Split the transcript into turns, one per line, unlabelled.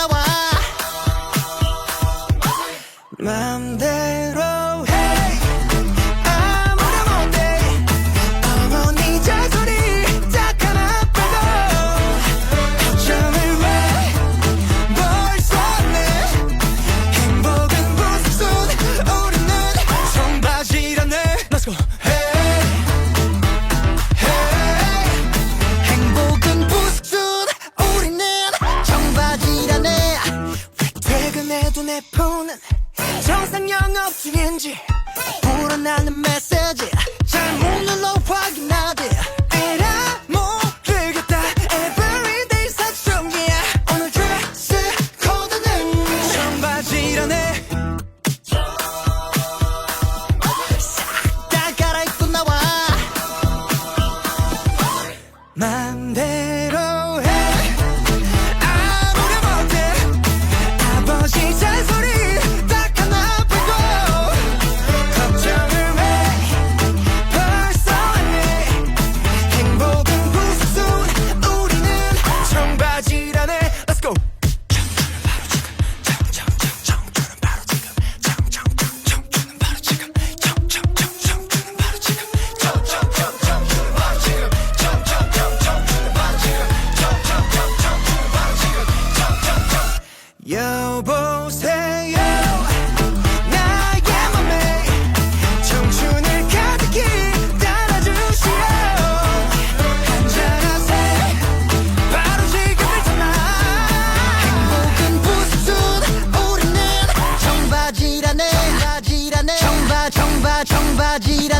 나와. 맘대로 없지 인지 불어나는 메시지. cidade irá